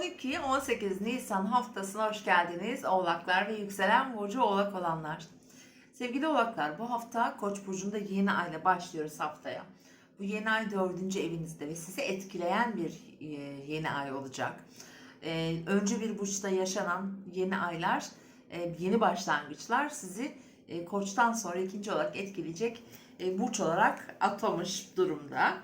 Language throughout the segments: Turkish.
12-18 Nisan haftasına hoş geldiniz oğlaklar ve yükselen burcu oğlak olanlar. Sevgili oğlaklar bu hafta Koç burcunda yeni ayla başlıyoruz haftaya. Bu yeni ay dördüncü evinizde ve sizi etkileyen bir e, yeni ay olacak. E, Önce bir burçta yaşanan yeni aylar, e, yeni başlangıçlar sizi Koç'tan sonra ikinci olarak etkileyecek burç olarak atamış durumda.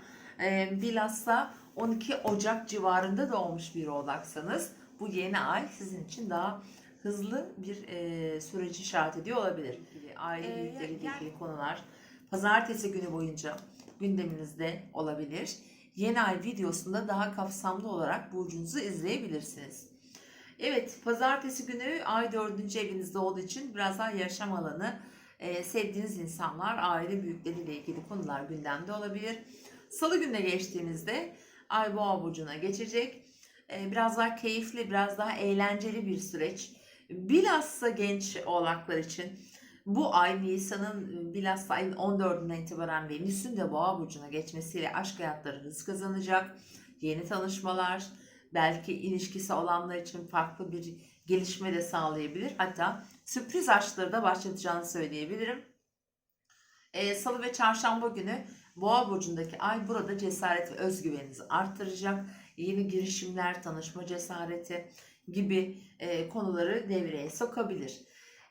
Bilhassa 12 Ocak civarında doğmuş bir oğlaksanız bu yeni ay sizin için daha hızlı bir e, süreci işaret ediyor olabilir. Aile Ee, büyükleriyle yani- ilgili konular pazartesi günü boyunca gündeminizde olabilir. Yeni ay videosunda daha kapsamlı olarak burcunuzu izleyebilirsiniz. Evet, pazartesi günü ay dördüncü evinizde olduğu için biraz daha yaşam alanı, e, sevdiğiniz insanlar, aile büyükleriyle ilgili konular gündemde olabilir. Salı gününe geçtiğimizde ay boğa burcuna geçecek. E, biraz daha keyifli, biraz daha eğlenceli bir süreç. Bilhassa genç oğlaklar için bu ay Nisan'ın bilhassa ayın 14'ünden itibaren Venüs'ün de boğa burcuna geçmesiyle aşk hayatları hız kazanacak. Yeni tanışmalar, belki ilişkisi olanlar için farklı bir gelişme de sağlayabilir. Hatta sürpriz aşkları da başlatacağını söyleyebilirim. Ee, Salı ve çarşamba günü Boğa burcundaki ay burada cesaret ve özgüveninizi arttıracak. Yeni girişimler, tanışma cesareti gibi e, konuları devreye sokabilir.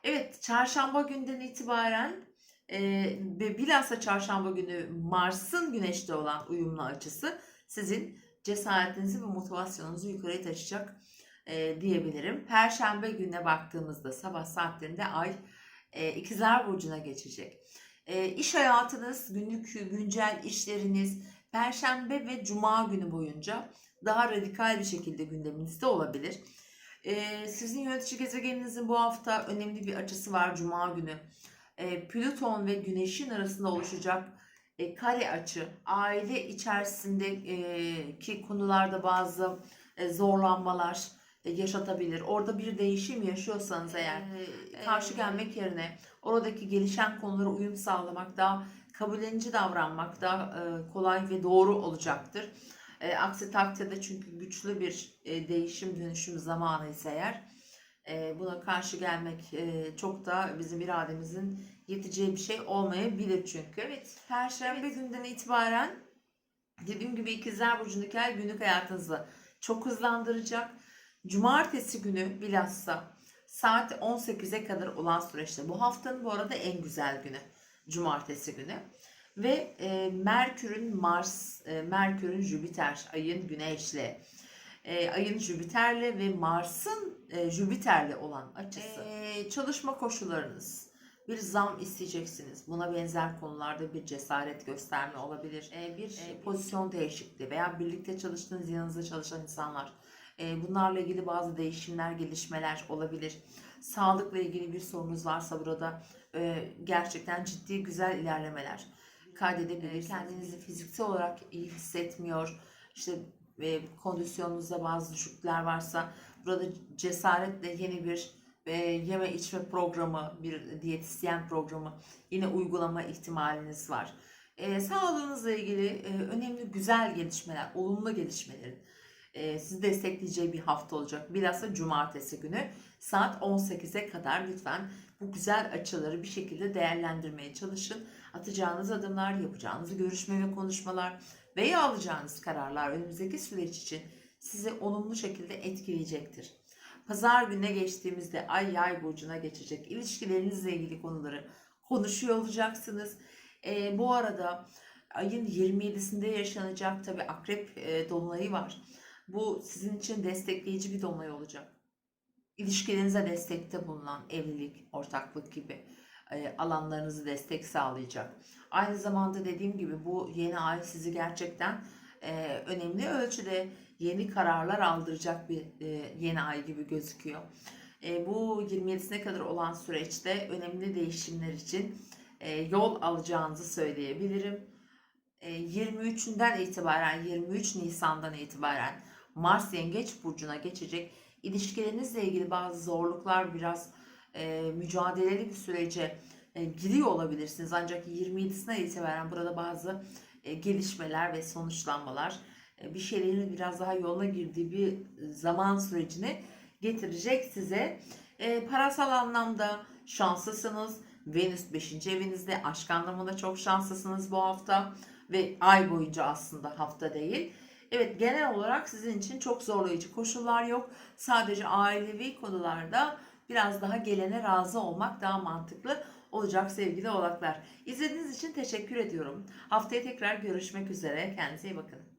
Evet, çarşamba günden itibaren e, ve bilhassa çarşamba günü Mars'ın güneşte olan uyumlu açısı sizin cesaretinizi ve motivasyonunuzu yukarıya taşıyacak e, diyebilirim. Perşembe gününe baktığımızda sabah saatlerinde ay e, ikizler burcuna geçecek. E, iş hayatınız, günlük güncel işleriniz Perşembe ve Cuma günü boyunca daha radikal bir şekilde gündeminizde olabilir. E, sizin yönetici gezegeninizin bu hafta önemli bir açısı var Cuma günü. E, Plüton ve Güneş'in arasında oluşacak e, kare açı, aile içerisindeki konularda bazı e, zorlanmalar e, yaşatabilir. Orada bir değişim yaşıyorsanız eğer e, karşı gelmek yerine oradaki gelişen konulara uyum sağlamak daha kabullenici davranmak daha e, kolay ve doğru olacaktır. E, aksi takdirde çünkü güçlü bir e, değişim dönüşüm zamanı ise eğer e, buna karşı gelmek e, çok da bizim irademizin yeteceği bir şey olmayabilir çünkü. Evet, Perşembe günden itibaren dediğim gibi ikizler burcundaki ay günlük hayatınızı çok hızlandıracak. Cumartesi günü bilhassa saat 18'e kadar olan süreçte bu haftanın bu arada en güzel günü cumartesi günü ve e, Merkür'ün Mars, e, Merkür'ün Jüpiter, ayın Güneş'le, e, ayın Jüpiter'le ve Mars'ın e, Jüpiter'le olan açısı. E, çalışma koşullarınız, bir zam isteyeceksiniz. Buna benzer konularda bir cesaret gösterme olabilir. E, bir e, pozisyon değişikliği veya birlikte çalıştığınız yanınızda çalışan insanlar. Bunlarla ilgili bazı değişimler, gelişmeler olabilir. Sağlıkla ilgili bir sorunuz varsa burada gerçekten ciddi güzel ilerlemeler kaydedebilirsiniz. Kendinizi fiziksel olarak iyi hissetmiyor. İşte kondisyonunuzda bazı düşüklükler varsa burada cesaretle yeni bir e, yeme içme programı, bir diyetisyen programı yine uygulama ihtimaliniz var. E, sağlığınızla ilgili e, önemli güzel gelişmeler, olumlu gelişmelerin e, sizi destekleyeceği bir hafta olacak. Bilhassa cumartesi günü saat 18'e kadar lütfen bu güzel açıları bir şekilde değerlendirmeye çalışın. Atacağınız adımlar, yapacağınız görüşme ve konuşmalar veya alacağınız kararlar önümüzdeki süreç için sizi olumlu şekilde etkileyecektir. Pazar gününe geçtiğimizde ay yay burcuna geçecek. İlişkilerinizle ilgili konuları konuşuyor olacaksınız. E, bu arada ayın 27'sinde yaşanacak tabi akrep e, dolunayı var. Bu sizin için destekleyici bir dolunay olacak. İlişkilerinize destekte bulunan evlilik, ortaklık gibi e, alanlarınızı destek sağlayacak. Aynı zamanda dediğim gibi bu yeni ay sizi gerçekten e, önemli ölçüde yeni kararlar aldıracak bir e, yeni ay gibi gözüküyor. Bu 27'sine kadar olan süreçte önemli değişimler için yol alacağınızı söyleyebilirim. E, 23'ünden itibaren 23 Nisan'dan itibaren Mars Yengeç burcuna geçecek. İlişkilerinizle ilgili bazı zorluklar biraz e, mücadeleli bir sürece e, giriyor olabilirsiniz. Ancak 27'sine itibaren burada bazı e, gelişmeler ve sonuçlanmalar e, bir şeylerin biraz daha yoluna girdiği bir e, zaman sürecini getirecek size. E, parasal anlamda şanslısınız. Venüs 5. evinizde aşk anlamında çok şanslısınız bu hafta ve ay boyunca aslında hafta değil. Evet genel olarak sizin için çok zorlayıcı koşullar yok. Sadece ailevi konularda biraz daha gelene razı olmak daha mantıklı olacak sevgili oğlaklar. İzlediğiniz için teşekkür ediyorum. Haftaya tekrar görüşmek üzere. Kendinize iyi bakın.